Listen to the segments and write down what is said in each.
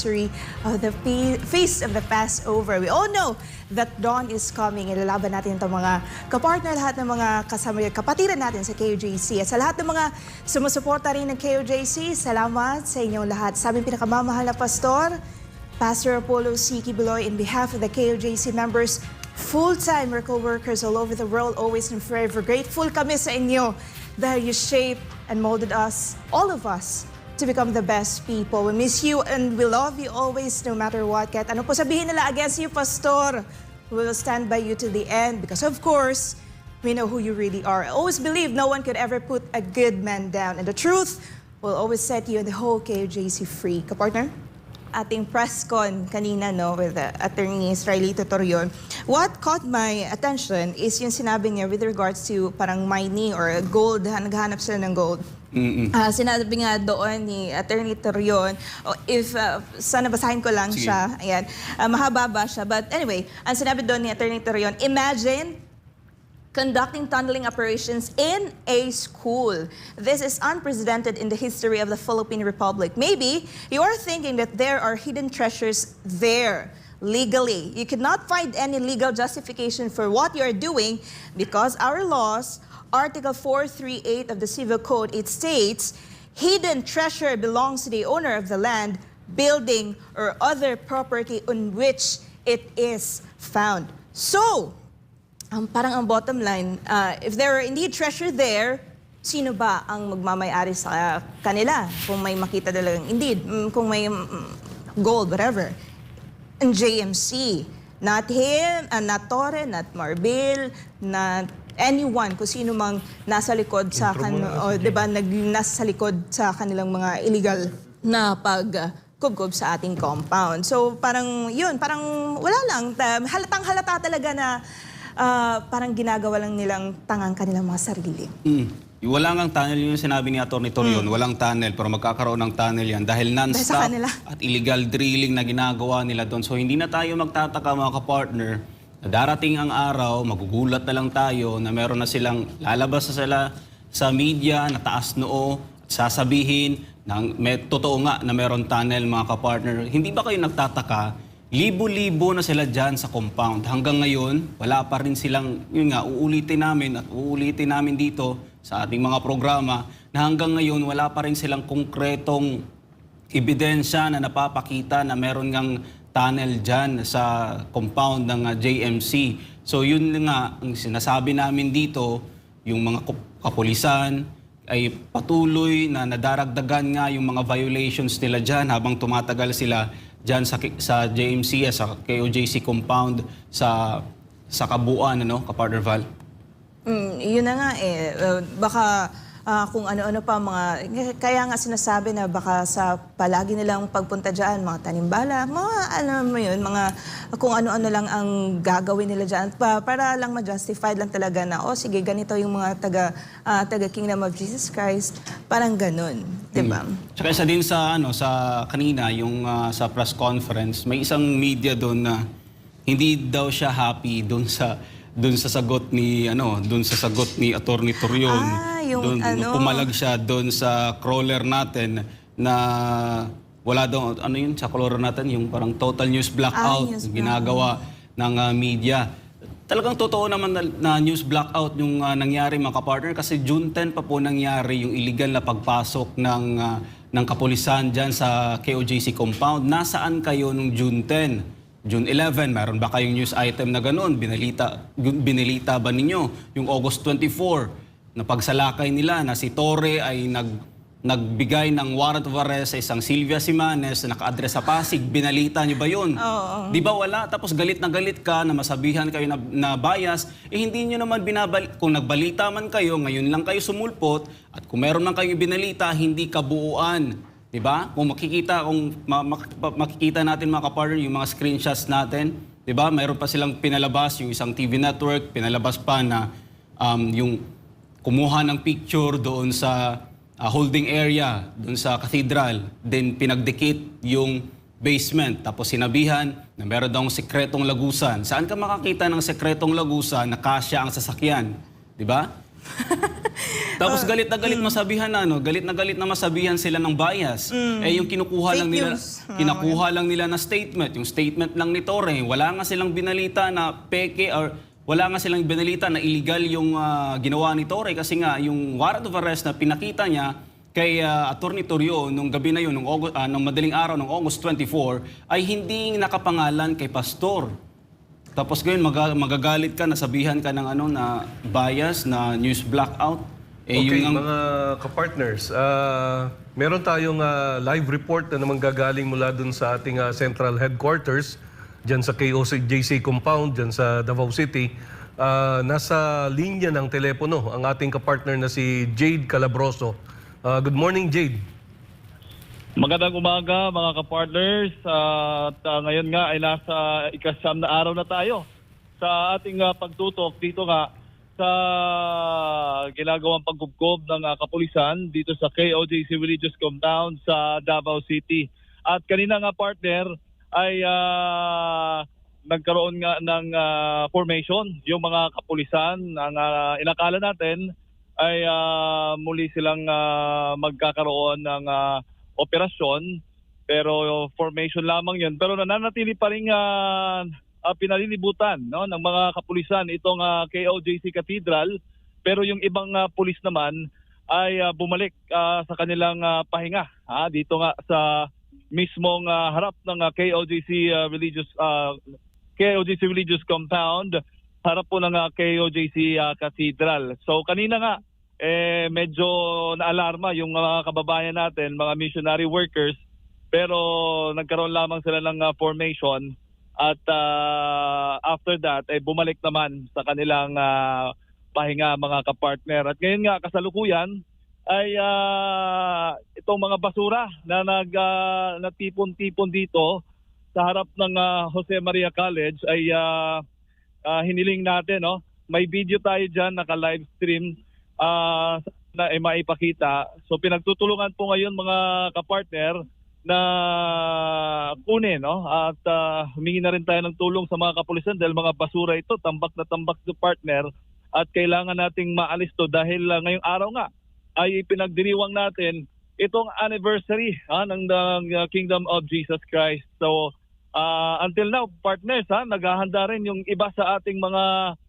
anniversary of the fe- feast of the Passover. We all know that dawn is coming. Ilalaban natin itong mga kapartner, lahat ng mga kasama, kapatiran natin sa KOJC. At sa lahat ng mga sumusuporta rin ng KOJC, salamat sa inyong lahat. Sa aming pinakamamahal na pastor, Pastor Apollo C. Kibuloy, in behalf of the KOJC members, full-time workers all over the world, always and forever grateful kami sa inyo dahil you shaped and molded us, all of us, to become the best people. We miss you and we love you always no matter what. Kahit ano po sabihin nila against you, Pastor, we will stand by you to the end because of course, we know who you really are. I always believe no one could ever put a good man down. And the truth will always set you and the whole KOJC free. Kapartner? Ating press con kanina no with uh, attorney Israelito Torion. What caught my attention is yung sinabi niya with regards to parang mining or gold, ha, naghahanap sila ng gold. Ah, sinabi nga doon ni Attorney Torion, oh, if, uh, sana basahin ko lang Sige. siya, ayan, Ah, mahaba ba siya? But anyway, ang sinabi doon ni Attorney Torion, imagine conducting tunneling operations in a school. This is unprecedented in the history of the Philippine Republic. Maybe you are thinking that there are hidden treasures there legally. You cannot find any legal justification for what you are doing because our laws, Article 438 of the Civil Code, it states, hidden treasure belongs to the owner of the land, building, or other property on which it is found. So, ang parang ang bottom line, uh, if there are indeed treasure there, sino ba ang magmamayari sa kanila? Kung may makita talagang indeed, mm, kung may mm, gold, whatever. Ang JMC, not him, uh, not Torre, not Marbil, not anyone, kung sino mang nasa likod sa kan o 'di ba nag nasa likod sa kanilang mga illegal na pag uh, kubkob sa ating compound. So parang yun, parang wala lang, ta- halatang halata talaga na ah, parang ginagawa lang nilang tangang kanilang mga sarili. Mm. Wala ngang tunnel yung sinabi ni Atty. Torion, walang tunnel pero magkakaroon ng tunnel yan dahil non-stop at illegal drilling na ginagawa nila doon. So hindi na tayo magtataka mga kapartner na darating ang araw, magugulat na lang tayo na meron na silang lalabas na sila sa media na taas noo at sasabihin na may, totoo nga na meron tunnel mga kapartner. Hindi ba kayo nagtataka Libo-libo na sila dyan sa compound. Hanggang ngayon, wala pa rin silang, yun nga, uulitin namin at uulitin namin dito sa ating mga programa na hanggang ngayon wala pa rin silang konkretong ebidensya na napapakita na meron ngang tunnel dyan sa compound ng uh, JMC. So yun nga, ang sinasabi namin dito, yung mga kap- kapulisan, ay patuloy na nadaragdagan nga yung mga violations nila dyan habang tumatagal sila dyan sa, sa JMC, sa KOJC compound, sa, sa kabuuan, ano, kapartner Val? Mm, yun na nga eh. Uh, baka ah, kung ano-ano pa mga... Kaya nga sinasabi na baka sa palagi nilang pagpunta dyan, mga tanimbala, mga ano mo yun, mga kung ano-ano lang ang gagawin nila dyan pa, para lang ma-justified lang talaga na, oh sige, ganito yung mga taga, ah, taga Kingdom of Jesus Christ. Parang ganun. di ba? Tsaka isa din sa ano sa kanina yung ah, sa press conference, may isang media doon na hindi daw siya happy doon sa doon sa sagot ni ano, doon sa sagot ni Attorney Torion. Ah, yung Doon- ano. Pumalag siya doon sa crawler natin na wala daw ano yun sa crawler natin yung parang total news blackout Ah, news ginagawa ng ah, media. Talagang totoo naman na, na news blackout yung ah, nangyari mga kapartner kasi June 10 pa po nangyari yung illegal na pagpasok ng ah, ng kapulisan diyan sa KOJC compound. Nasaan kayo nung June 10? June 11, meron ba kayong news item na ganun? Binalita, binilita ba ninyo? Yung August 24, na pagsalakay nila na si Torre ay nag, nagbigay ng warrant of arrest sa isang Silvia Simanes na naka-address sa Pasig. Binalita niyo ba yun? Oo. Di ba wala? Tapos galit na galit ka na masabihan kayo na, na bias, eh hindi nyo naman binabal... Kung nagbalita man kayo, ngayon lang kayo sumulpot, at kung meron man kayong binalita, hindi kabuuan. Di ba? Kung makikita, kung ma- pa- makikita natin mga kapartner, yung mga screenshots natin, di ba? Meron pa silang pinalabas, yung isang TV network, pinalabas pa na um, yung kumuha ng picture doon sa ah, holding area, doon sa cathedral, then pinagdikit yung basement. Tapos sinabihan na meron daw sekretong lagusan. Saan ka makakita ng sekretong lagusan na kasya ang sasakyan? Di ba? Tapos galit na galit masabihan na ano, galit na galit na masabihan sila ng bias. Eh yung kinukuha Fake lang nila, news. kinukuha lang nila na statement, yung statement lang ni Torre, wala nga silang binalita na peke or wala nga silang binalita na illegal yung ah, ginawa ni Torre kasi nga yung warrant of arrest na pinakita niya kay uh, Attorney Torrio nung gabi na yun, nung, August, ah, nung madaling araw ng August 24, ay hindi nakapangalan kay Pastor. Tapos ngayon maga- magagalit ka, nasabihan ka ng ano na bias, na news blackout. Eh, okay, yung ang- mga kapartners, ah, meron tayong ah, live report na naman gagaling mula dun sa ating ah, central headquarters, dyan sa KOJC compound, dyan sa Davao City. Ah, nasa linya ng telepono ang ating kapartner na si Jade Calabroso. Ah, good morning, Jade. Magandang umaga mga kapartners at ah, ngayon nga ay nasa ikasyam na araw na tayo sa ating ah, pagtutok dito nga sa ginagawang pagkubkob ng ah, kapulisan dito sa KOJC Religious Compound sa Davao City. At kanina nga partner ay ah, nagkaroon nga ng ah, formation yung mga kapulisan. Ang ah, inakala natin ay ah, muli silang ah, magkakaroon ng ah, operasyon. Pero formation lamang yun. Pero nananatili pa rin ah, ah, pinalilibutan no ng mga kapulisan itong ah, KOJC Cathedral. Pero yung ibang ah, pulis naman ay ah, bumalik ah, sa kanilang ah, pahinga ha, dito nga sa mismong ah, harap ng ah, KOJC ah, religious ah, KOJC religious compound harap po ng ah, KOJC ah, Cathedral. So kanina nga eh medyo naalarma yung mga kababayan natin, mga missionary workers, pero nagkaroon lamang sila ng uh, formation at uh, after that ay bumalik naman sa kanilang uh, pahinga mga kapartner. At ngayon nga kasalukuyan ay uh, itong mga basura na nag uh, natipon-tipon dito sa harap ng uh, Jose Maria College ay uh, uh, hiniling natin no. May video tayo diyan naka-live stream ah, na eh, maipakita. So pinagtutulungan po ngayon mga kapartner na kunin no at ah, humingi na rin tayo ng tulong sa mga kapulisan dahil mga basura ito tambak na tambak sa partner at kailangan nating maalis to dahil ah, ngayong araw nga ay pinagdiriwang natin itong anniversary ha, ng, ng, ah, Kingdom of Jesus Christ. So ah, until now partners ha naghahanda rin yung iba sa ating mga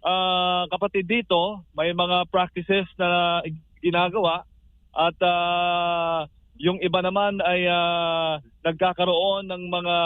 ah, kapatid dito may mga practices na ginagawa at ah, yung iba naman ay ah, nagkakaroon ng mga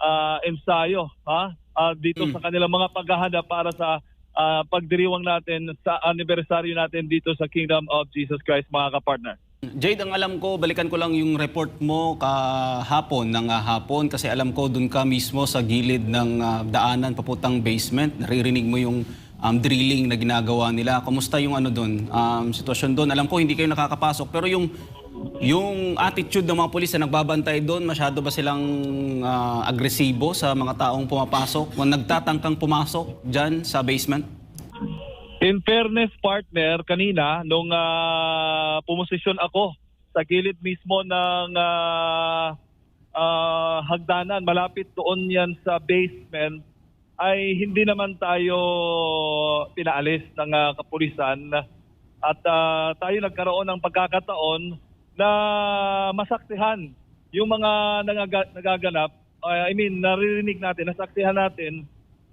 ah, ensayo ha ah, dito Mm. sa kanilang mga paghahanda para sa ah, pagdiriwang natin sa anniversary natin dito sa Kingdom of Jesus Christ mga kapartner. Jade, ang alam ko, balikan ko lang yung report mo kahapon, ng hapon, kasi alam ko dun ka mismo sa gilid ng ah, daanan papuntang basement. Naririnig mo yung um, drilling na ginagawa nila. Kumusta yung ano dun, um, sitwasyon dun? Alam ko hindi kayo nakakapasok, pero yung yung attitude ng mga pulis na nagbabantay doon, masyado ba silang ah, agresibo sa mga taong pumapasok? Kung nagtatangkang pumasok dyan sa basement? In fairness partner, kanina nung ah, pumosisyon ako sa gilid mismo ng ah, ah, hagdanan, malapit doon yan sa basement, ay hindi naman tayo pinaalis ng ah, kapulisan at ah, tayo nagkaroon ng pagkakataon na masaksihan yung mga nangaga- nagaganap. Ah, I mean, naririnig natin, nasaksihan natin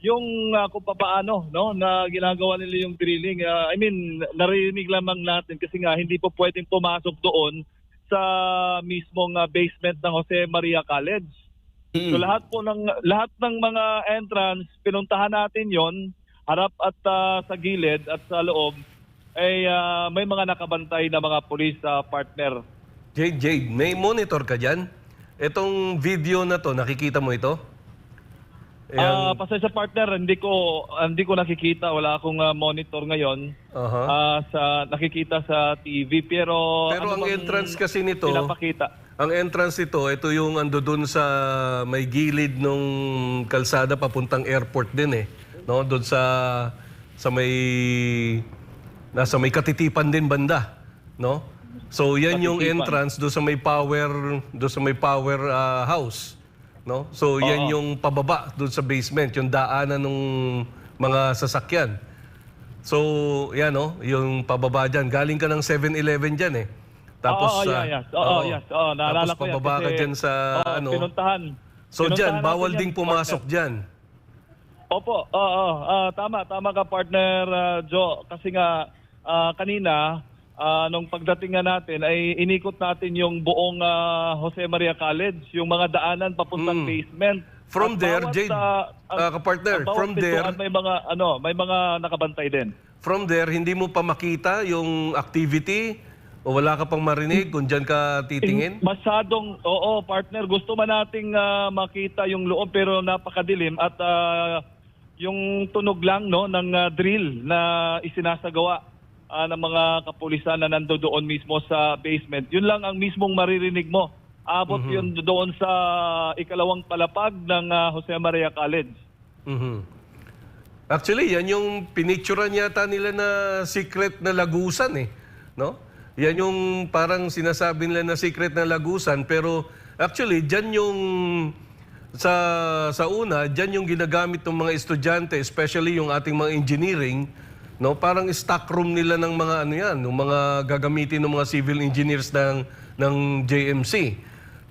yung uh, kung paano no na ginagawa nila yung drilling uh, I mean naririnig lamang natin kasi nga hindi po pwedeng pumasok doon sa mismong uh, basement ng Jose Maria College. Mm. So lahat po ng lahat ng mga entrance pinuntahan natin 'yon harap at uh, sa gilid at sa loob ay uh, may mga nakabantay na mga pulis uh, partner. Jade, Jade, may monitor ka dyan? Itong video na to, nakikita mo ito? Ah, pasensya partner, hindi ko hindi ko nakikita, wala akong uh, monitor ngayon. Aha. Ah, sa nakikita sa TV pero Pero ang bang entrance kasi nito, pinapakita ang entrance ito, ito yung ando dun sa may gilid nung kalsada papuntang airport din eh. No, doon sa sa may nasa may katitipan din banda, no? So yan yung entrance do sa may power do sa may power ah, house, no? So yan Oo. yung pababa doon sa basement, yung daanan ng mga sasakyan. So, yan no, yung pababa dyan. Galing ka ng 7-Eleven dyan eh. Oo, ah, yeah, yes. Oo, yes. Oo, naalala tapos ko yan. pababa ka kasi, dyan sa oo, ano. Pinuntahan. So Pinuntahan natin bawal yan, ding pumasok partner. dyan. Opo, oo, ah, tama, tama ka partner ah, Joe. Kasi nga, ah, kanina, ah, nung pagdating nga natin, ay inikot natin yung buong ah, Jose Maria College, yung mga daanan papuntang Mm. basement. From At there, bawat, Jade, ang- ah, kapartner, ang bawat from there- may mga ano, may mga nakabantay din. From there, hindi mo pa makita yung activity o wala ka pang marinig kung dyan ka titingin? Masyadong, oo, partner, gusto man nating ah, makita yung loob pero napakadilim at ah, yung tunog lang no ng ah, drill na isinasagawa ah, ng mga kapulisan na nando doon mismo sa basement. Yun lang ang mismong maririnig mo. Abot yun doon sa ikalawang palapag ng ah, Jose Maria College. Mhm. Actually, yan yung pinicturean yata nila na secret na lagusan eh. No? Yan yung parang sinasabi nila na secret na lagusan pero actually dyan yung sa sa una, dyan yung ginagamit ng mga estudyante, especially yung ating mga engineering, no? Parang stock room nila ng mga ano yan, ng mga gagamitin ng mga civil engineers ng ng JMC.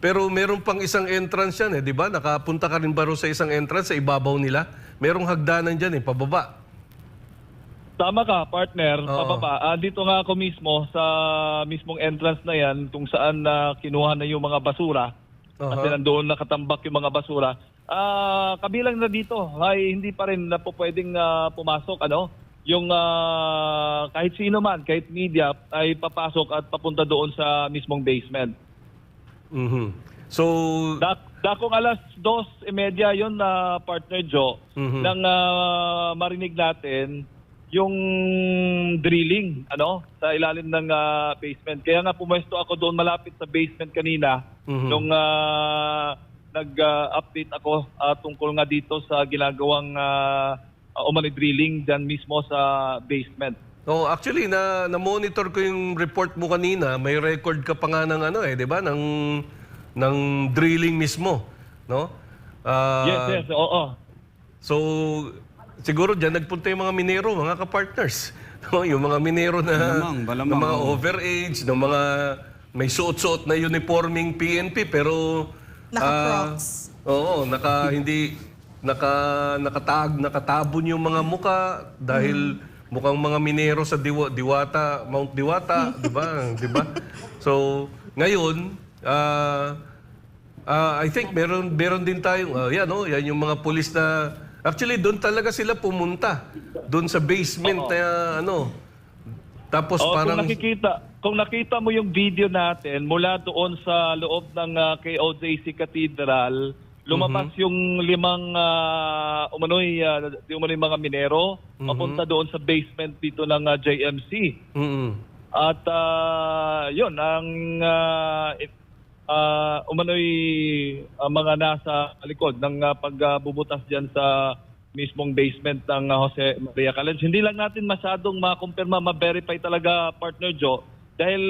Pero meron pang isang entrance yan eh, di ba? Nakapunta ka rin ba sa isang entrance sa ibabaw nila? Merong hagdanan dyan eh, pababa. Tama ka, partner. Oo. Pababa. Ah, dito nga ako mismo sa mismong entrance na yan kung saan na kinuha na yung mga basura. Kasi nandoon nakatambak yung mga basura. Ah, kabilang na dito ay hindi pa rin na pwedeng ah, pumasok ano yung ah, kahit sino man, kahit media ay papasok at papunta doon sa mismong basement. Mhm. So, Dak dakong alas 2.30 yon na partner Joe Mhm. nang ah, marinig natin yung drilling ano sa ilalim ng ah, basement. Kaya nga pumesto ako doon malapit sa basement kanina Mhm. nung ah, nag-update ako ah, tungkol nga dito sa ginagawang uh, umani drilling dyan mismo sa basement. oh, actually na na-monitor ko yung report mo kanina, may record ka pa nga ng ano eh, 'di ba? Ng ng drilling mismo, no? Ah, yes, yes, oo. So, siguro dyan nagpunta yung mga minero, mga kapartners. No, yung mga minero na Malamang, malamang, ng mga overage, ng mga may suot-suot na uniforming PNP pero Naka-crocs. ah, oo, naka hindi naka nakatag nakatabon yung mga muka dahil mukhang mga minero sa Diwa, Diwata, Mount Diwata, 'di ba? 'Di ba? So, ngayon, ah Ah, I think meron meron din tayong uh, yan oh, yan yung mga pulis na actually doon talaga sila pumunta. Doon sa basement na ano. Tapos Oh, parang kung nakikita, kung nakita mo yung video natin mula doon sa loob ng ah, KOJC Cathedral, lumabas Mhm. yung limang uh, umano'y, yung umano'y mga minero Mhm. papunta doon sa basement dito ng ah, JMC. Mm-mm. At ah, yun, ang uh, uh, umano'y ah, mga nasa likod ng ah, pagbubutas dyan sa mismong basement ng ah, Jose Maria College. Hindi lang natin masyadong makumpirma, ma-verify talaga, partner Joe, dahil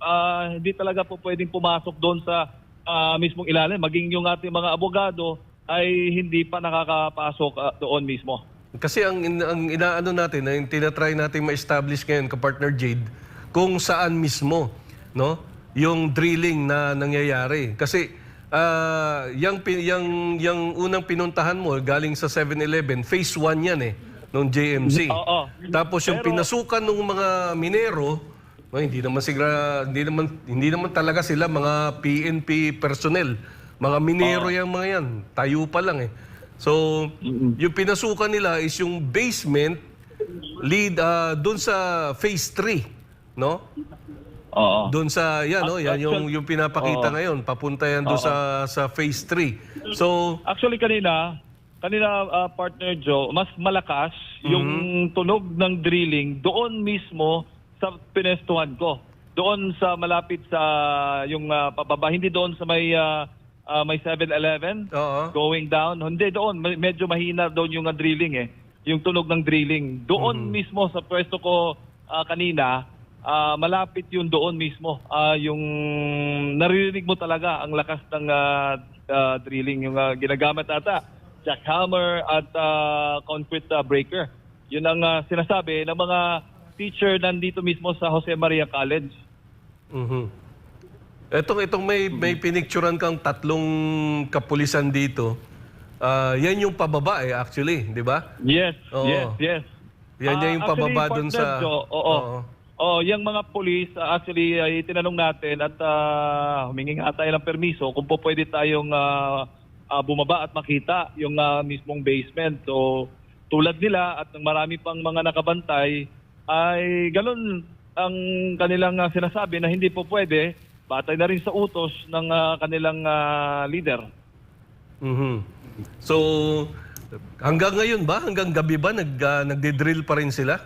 ah, hindi talaga po pwedeng pumasok doon sa ah, mismong ilalim. Maging yung ating mga abogado ay hindi pa nakakapasok ah, doon mismo. Kasi ang, ang inaano natin, ang tinatry natin ma-establish ngayon ka partner Jade, kung saan mismo, no? Yung drilling na nangyayari. Kasi ah, yung, yung, yung unang pinuntahan mo galing sa 7-Eleven, phase 1 yan eh, nung JMC. Oo. Tapos yung Pero- pinasukan ng mga minero, no, hindi naman sigla, hindi naman hindi naman talaga sila mga PNP personnel. Mga minero yung mga yan. Tayo pa lang eh. So, yung pinasukan nila is yung basement lead ah, doon sa phase 3, no? Oo. Doon sa yan no, yan yung yung pinapakita Oo. ngayon, papunta yan doon sa sa phase 3. So, Actually kanina, kanina ah, partner Joe, mas malakas yung tunog ng drilling doon mismo sa pinestuhan ko. Doon sa malapit sa yung ah, pababa, hindi doon sa may ah, ah, may 7-Eleven oo. going down. Hindi doon, me- medyo mahina doon yung ah, drilling eh. Yung tunog ng drilling. Doon mismo sa pwesto ko ah, kanina, ah, malapit yun doon mismo. Ah, yung naririnig mo talaga ang lakas ng ah, ah, drilling. Yung ah, ginagamit ata, jackhammer at ah, concrete ah, breaker. Yun ang ah, sinasabi ng mga teacher nandito mismo sa Jose Maria College. Mhm. Etong itong may may pinicturean kang tatlong kapulisan dito. Ah, yan yung pababa eh actually, 'di ba? Yes, Oo. yes, yes. Yan Ah, yung actually, pababa dun partner, sa Joe, oo. Oo, yung mga police, ah, actually, ay tinanong natin at uh, humingi nga tayo ng permiso kung po pwede tayong ah, ah, bumaba at makita yung ah, mismong basement. So, tulad nila at ng marami pang mga nakabantay, ay ganun ang kanilang ah, sinasabi na hindi po pwede, batay na rin sa utos ng ah, kanilang ah, leader. Mhm. So hanggang ngayon ba, hanggang gabi ba nag ah, nagde-drill pa rin sila?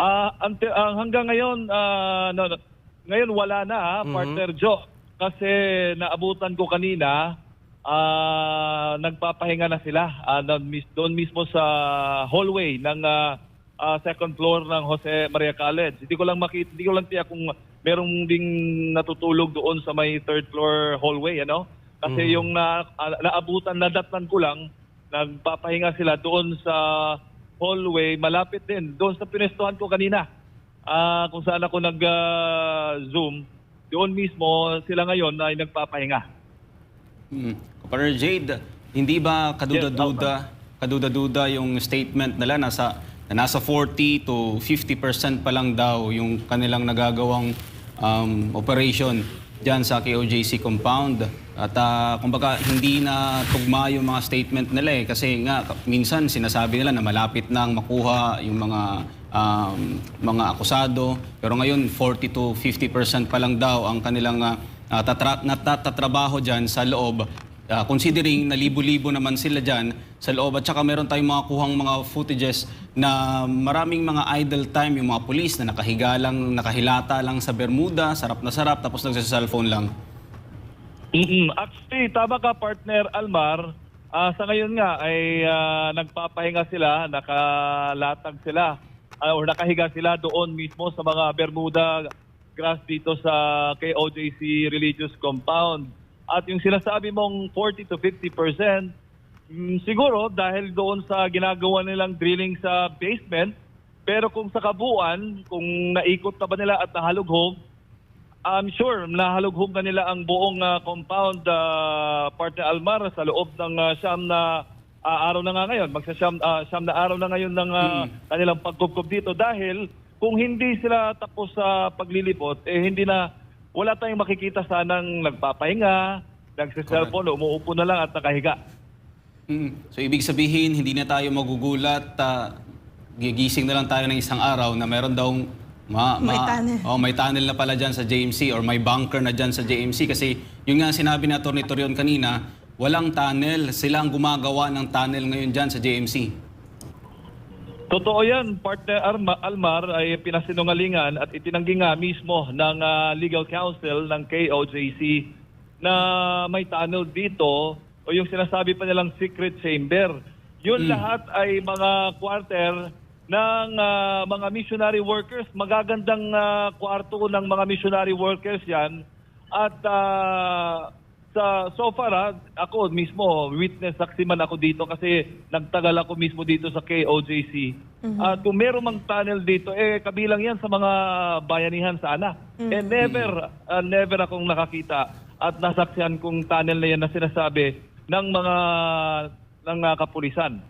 Ah, ante, ah, hanggang ngayon ah, no, no, ngayon wala na ha, partner Joe. Kasi naabutan ko kanina ah, nagpapahinga na sila ah, doon, mis- doon mismo sa hallway ng ah, ah, second floor ng Jose Maria College. Hindi ko lang makita, hindi ko lang tiyak kung merong ding natutulog doon sa may third floor hallway, ano? Kasi yung na, ah, naabutan, nadatnan ko lang, nagpapahinga sila doon sa hallway, malapit din, doon sa pinestuhan ko kanina. Ah, kung saan ako nag-zoom, doon mismo sila ngayon ay nagpapahinga. Hmm. Partner Jade, hindi ba kaduda-duda, kaduda-duda yung statement nila nasa na nasa 40 to 50% pa lang daw yung kanilang nagagawang um, operation diyan sa KOJC compound. At ah, kumbaga hindi na tugma yung mga statement nila eh kasi nga minsan sinasabi nila na malapit nang makuha yung mga um, mga akusado pero ngayon 40 to 50% pa lang daw ang kanilang ah, uh, tatra- natatatrabaho dyan sa loob. Uh, considering na libo-libo naman sila dyan sa loob at saka meron tayong mga kuhang mga footages na maraming mga idle time yung mga pulis na nakahiga lang, nakahilata lang sa Bermuda, sarap na sarap, tapos nagsa-cellphone lang. mm Actually, tama ka partner Almar. Ah, sa ngayon nga ay ah, nagpapahinga sila, nakalatag sila ah, or nakahiga sila doon mismo sa mga Bermuda grass dito sa KOJC Religious Compound. At yung sinasabi mong 40 to 50 mm, siguro dahil doon sa ginagawa nilang drilling sa basement, pero kung sa kabuuan, kung naikot na ba nila at nahalughog, I'm sure nahalughog na nila ang buong ah, compound uh, partner Almar sa loob ng ah, siyam na ah, araw na nga ngayon. Magsasyam ah, siyam na araw na ngayon ng ah, kanilang pagkubkob dito dahil kung hindi sila tapos sa paglilipot, eh hindi na wala tayong makikita sanang nagpapahinga, nagsiselfone, umuupo na lang at nakahiga. Mm. So ibig sabihin, hindi na tayo magugulat, uh, gigising na lang tayo ng isang araw na meron daw ma, May tunnel. Oh, may tunnel na pala dyan sa JMC or may bunker na dyan sa JMC kasi yung nga sinabi ni Atty. Torion kanina, walang tunnel. Sila ang gumagawa ng tunnel ngayon dyan sa JMC. Totoo yan, partner Arma, Almar ay pinasinungalingan at itinanggi nga mismo ng ah, legal counsel ng KOJC na may tunnel dito o yung sinasabi pa nilang secret chamber. Yun lahat ay mga quarter ng ah, mga missionary workers. Magagandang ah, kwarto ng mga missionary workers yan. At ah, sa so far ah, ako mismo witness saksi man ako dito kasi nagtagal ako mismo dito sa KOJC. At kung meron mang tunnel dito eh kabilang 'yan sa mga bayanihan sana. Eh never ah, never akong nakakita at nasaksihan kong tunnel na yan na sinasabi ng mga ng ah, kapulisan.